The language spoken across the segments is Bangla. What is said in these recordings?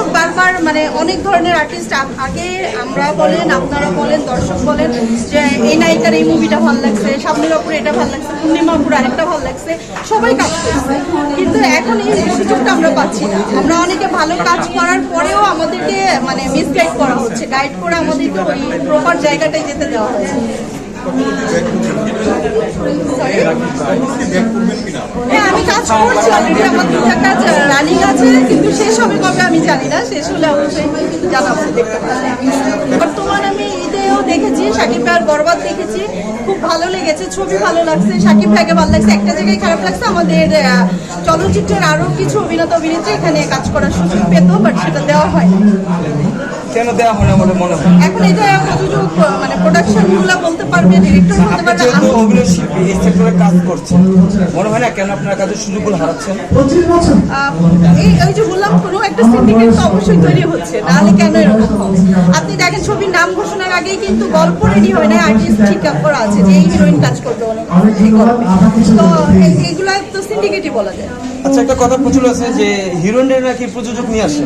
দর্শক বারবার মানে অনেক ধরনের আর্টিস্ট আগে আমরা বলেন, আপনারা বলেন, দর্শক বলেন যে এই নায়িকার এই মুভিটা ভালো লাগছে সামনের অপুর এটা ভালো লাগছে, পূর্ণিমাপুর আরেকটা ভালো লাগছে, সবাই কাজ করছে। কিন্তু এখন এই সুযোগটা আমরা পাচ্ছি না। আমরা অনেকে ভালো কাজ করার পরেও আমাদেরকে মানে মিসগাইড করা হচ্ছে গাইড করে আমাদেরকে ওই প্রপার জায়গাটায় যেতে দেওয়া হচ্ছে। হ্যাঁ আমি কাজ করছি অলরেডি আমার দুটা কাজ রানিং আছে জানি না শেষ হলে অবশ্যই জানাব দেখতে পাচ্ছি। বর্তমান আমি ঈদেও দেখেছি সাকিব ভাইয়ের বরবাদ দেখেছি খুব ভালো লেগেছে ছবি ভালো লাগছে সাকিব ভাইকে ভালো লাগছে একটা জায়গায় খারাপ লাগছে আমাদের চলচ্চিত্রের আরও কিছু অভিনেতা অভিনেত্রী এখানে কাজ করার সুযোগ পেত বাট সেটা দেওয়া হয় কেন দেওয়া হয় না বলে মনে হয়? এখন এটা প্রযোজক মানে প্রোডাকশন বলতে পারবে ডিরেক্টর বলতে আপনি পারবে যেহেতু অভিনয় শিল্পী এই সেক্টরে কাজ করছেন মনে হয় না কেন আপনার কাজের সুযোগগুলো হারাচ্ছেন? এই ওই যে বললাম কোনো একটা সিন্ডিকেট তো অবশ্যই তৈরি হচ্ছে নাহলে কেন এরকম? আপনি দেখেন ছবির নাম ঘোষণার আগেই কিন্তু গল্প রেডি হয় না আর্টিস্ট ঠিক করা আছে যে এই হিরোইন কাজ করবে অনেক তো এই- এগুলা তো সিন্ডিকেটই বলা যায়। আচ্ছা একটা কথা প্রচুর আছে যে হিরোইনের নাকি প্রযোজক নিয়ে আসে।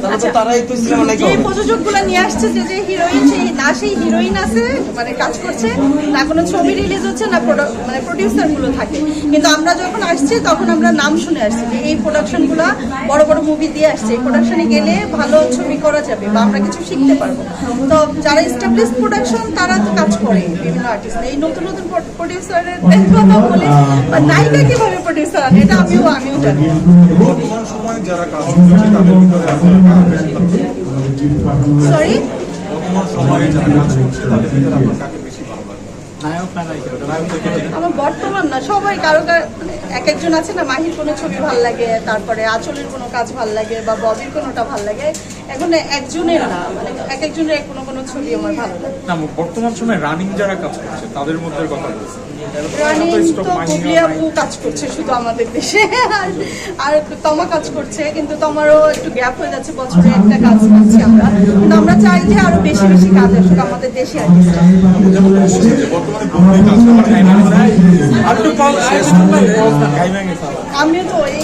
তাহলে তো তারাই তো সিনেমা নাকি যে প্রযোজকগুলা নিয়ে আসছে যে যে হিরোইন সেই না সেই হিরোইন আছে মানে কাজ করছে না কোনো ছবি রিলিজ হচ্ছে না মানে প্রডিউসারগুলো থাকে। কিন্তু আমরা যখন আসছি তখন আমরা নাম শুনে আসছি যে এই প্রোডাকশনগুলা বড় বড় মুভি দিয়ে আসছে। এই প্রোডাকশনে গেলে ভালো ছবি করা যাবে বা আমরা কিছু শিখতে পারব। তো যারা এস্টাবলিশ প্রোডাকশন তারা তো কাজ করে বিভিন্ন আর্টিস্ট এই নতুন নতুন প্রডিউসারের কথা বলে বা নায়িকা কীভাবে প্রডিউসার এটা আমিও আমিও জানি। বর্তমান সময়ে যারা কাজ করছে তাদের ভিতরে আপনার কার বেশি ভালো সরি বর্তমান সময়ে যারা কাজ করছে তাদের ভিতরে আপনার কাকে বেশি ভালো লাগে আমার বর্তমান না সবাই কারও কার মানে এক একজন আছে না মাহির কোনো ছবি ভালো লাগে তারপরে আঁচলের কোনো কাজ ভালো লাগে বা ববির কোনোটা ভালো লাগে এখন একজনের না মানে এক একজনের কোনো কোনো ছবি আমার ভালো লাগে। না বর্তমান সময়ে রানিং যারা কাজ করছে তাদের মধ্যে কথা বলছি। রানিং তো কাজ করছে শুধু আমাদের দেশে। আর- তমা কাজ করছে কিন্তু তোমারও একটু গ্যাপ হয়ে যাচ্ছে বছরে একটা কাজ পাচ্ছি আমরা। কিন্তু আমরা চাই যে আরও বেশি বেশি কাজ আসুক আমাদের দেশে আর্টিস্ট আমিও তো এই